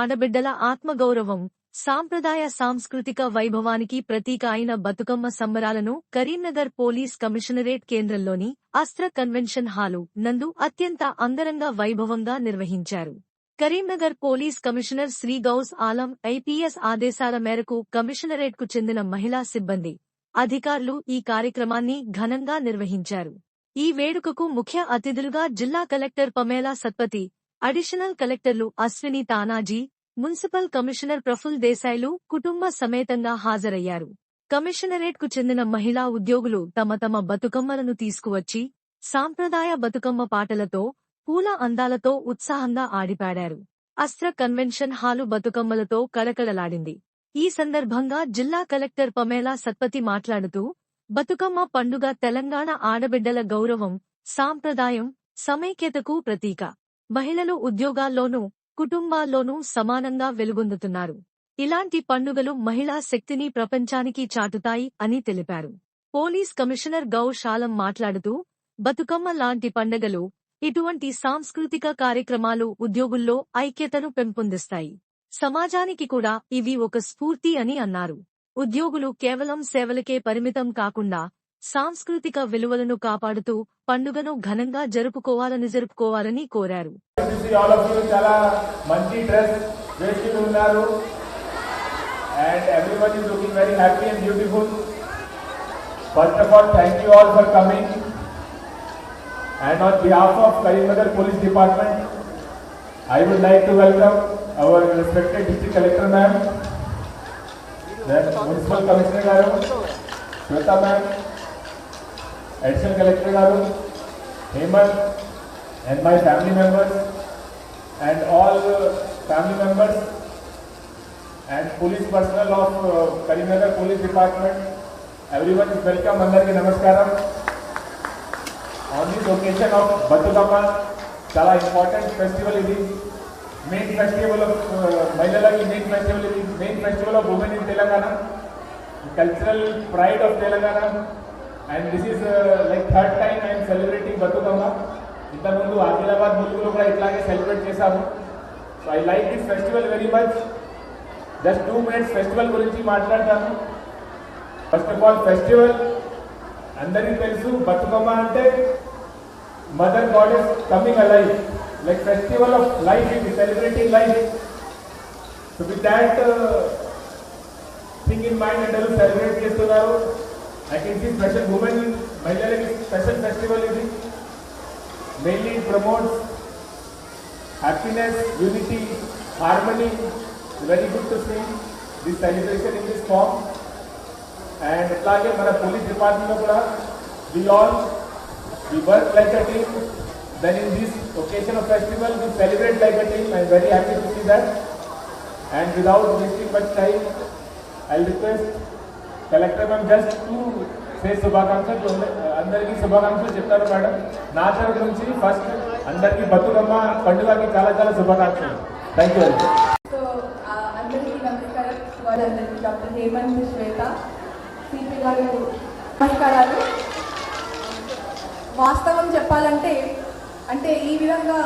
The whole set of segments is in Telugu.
ఆడబిడ్డల ఆత్మగౌరవం సాంప్రదాయ సాంస్కృతిక వైభవానికి ప్రతీక అయిన బతుకమ్మ సంబరాలను కరీంనగర్ పోలీస్ కమిషనరేట్ కేంద్రంలోని అస్త్ర కన్వెన్షన్ హాలు నందు అత్యంత అందరంగ వైభవంగా నిర్వహించారు. Karimnagar police commissioner Shri Ghouse Alam IPS ఆదేశాల మేరకు కమిషనరేట్కు చెందిన మహిళా సిబ్బంది అధికారులు ఈ కార్యక్రమాన్ని ఘనంగా నిర్వహించారు. ఈ వేడుకకు ముఖ్య అతిథులుగా జిల్లా కలెక్టర్ పమేలా సత్పతి అడిషనల్ కలెక్టర్లు అశ్విని తానాజీ మున్సిపల్ కమిషనర్ ప్రఫుల్ దేశాయ్లు కుటుంబ సమేతంగా హాజరయ్యారు. కమిషనరేట్కు చెందిన మహిళా ఉద్యోగులు తమ తమ బతుకమ్మలను తీసుకువచ్చి సాంప్రదాయ బతుకమ్మ పాటలతో పూల అందాలతో ఉత్సాహంగా ఆడిపాడారు. అస్త్ర కన్వెన్షన్ హాలు బతుకమ్మలతో కళకళలాడింది. ఈ సందర్భంగా జిల్లా కలెక్టర్ పమేలా సత్పతి మాట్లాడుతూ బతుకమ్మ పండుగ తెలంగాణ ఆడబిడ్డల గౌరవం సాంప్రదాయం సమైక్యతకు ప్రతీక. మహిళలు ఉద్యోగాల్లోనూ కుటుంబాల్లోనూ సమానంగా వెలుగొందుతున్నారు. ఇలాంటి పండుగలు మహిళా శక్తిని ప్రపంచానికి చాటుతాయి అని తెలిపారు. పోలీస్ కమిషనర్ గౌశాలం మాట్లాడుతూ బతుకమ్మ లాంటి పండుగలు ఇటువంటి సాంస్కృతిక కార్యక్రమాలు ఉద్యోగుల్లో ఐక్యతను పెంపొందిస్తాయి. సమాజానికి కూడా ఇవి ఒక స్ఫూర్తి అని అన్నారు. ఉద్యోగులు కేవలం సేవలకే పరిమితం కాకుండా సాంస్కృతిక విలువలను కాపాడుతూ పండుగను ఘనంగా జరుపుకోవాలని జరుపుకోవాలని కోరారు. చూసి ఆఫ్ యూ చాలా మంచి డ్రెస్ వేసుకుని ఉన్నారు. And everyone is looking very happy and beautiful first of all thank you all coming and police department I would like to welcome our collector ma'am then ma'am additional collector గారు Hemant and my family members and all uh, family members and police personnel of uh, Karimnagar Police Department. Everyone is welcome. అందరికీ నమస్కారం on this occasion of Bathukamma చాలా ఇంపార్టెంట్ ఫెస్టివల్ ఇది మెయిన్ ఫెస్టివల్ ఆఫ్ మహిళలకి మెయిన్ ఫెస్టివల్ ఇది main festival of women in Telangana cultural pride of Telangana and this is like third time I'm celebrating Bathukamma ఇంతకుముందు ఆదిలాబాద్ ములుగులో కూడా ఇట్లాగే సెలబ్రేట్ చేశాము. So I like this festival very much just two minutes festival గురించి మాట్లాడతాను. ఫస్ట్ ఆఫ్ ఆల్ ఫెస్టివల్ అందరికీ తెలుసు బతుకమ్మ అంటే mother god is coming a life like festival of life ఇది celebrating life so with that thing in mind అందరూ సెలబ్రేట్ చేస్తున్నారు. I can see special women మహిళలకి స్పెషల్ ఫెస్టివల్ ఇది mainly it promotes happiness, unity, harmony. Very good to see this celebration in this form. And అట్లాగే మన పోలీస్ డిపార్ట్మెంట్లో కూడా we all we work like a team then in this occasion of festival we celebrate like a team I very happy to see that and without wasting much time I request collector మేము జస్ట్ టూ సే శుభాకాంక్షలు అందరికీ శుభాకాంక్షలు చెప్తారు మేడం. నా తరఫు నుంచి ఫస్ట్ అందరికీ బతుకమ్మ పండుగకి చాలా చాలా శుభాకాంక్షలు. థ్యాంక్ యూ సో అందరికీ నమస్కారం. వాళ్ళందరికీ డాక్టర్ హేమంత్ శ్వేత సిపి గారు నమస్కారాలు. వాస్తవం చెప్పాలంటే అంటే ఈ విధంగా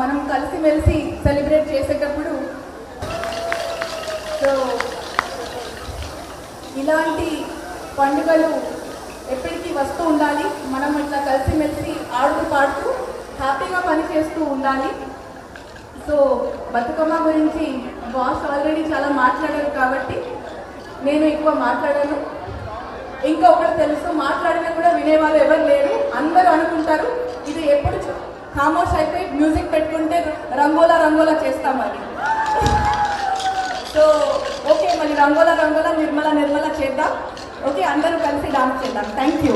మనం కలిసిమెలిసి సెలబ్రేట్ చేసేటప్పుడు సో ఇలాంటి పండుగలు ఎప్పటికీ వస్తూ ఉండాలి. మనం ఇట్లా కలిసిమెలిసి ఆడుతూ పాడుతూ హ్యాపీగా పని చేస్తూ ఉండాలి. సో బతుకమ్మ గురించి బాస్ ఆల్రెడీ చాలా మాట్లాడారు కాబట్టి నేను ఎక్కువ మాట్లాడాను. ఇంకా ఒకటి తెలుసు మాట్లాడినా కూడా వినేవాళ్ళు ఎవరు లేరు. అందరూ అనుకుంటారు ఇది ఎప్పుడు ఖామోష్ అయిపోయి మ్యూజిక్ పెట్టుకుంటే రంగోలా రంగోలా చేస్తామని సో ఓకే మరి రంగోల రంగోల నిర్మల నిర్మల చేద్దాం. ఓకే అందరూ కలిసి డాన్స్ చేద్దాం. Thank you